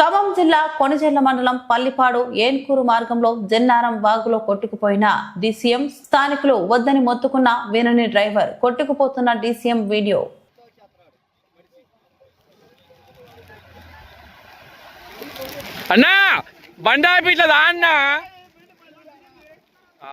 Khammam జిల్లా కొణిజెల్ల మండలం పల్లిపాడు ఏన్కూరు మార్గంలో జన్నారం వాగులో కొట్టుకుపోయిన డీసీఎం స్థానికులు వద్దని మొత్తుకున్న వినని డ్రైవర్ కొట్టుకుపోతున్న డీసీఎం వీడియో అన్నా అన్నా ఆ.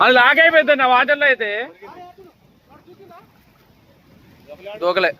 అది లాగైపోయింది నా వాటర్లో అయితే. దూకలే.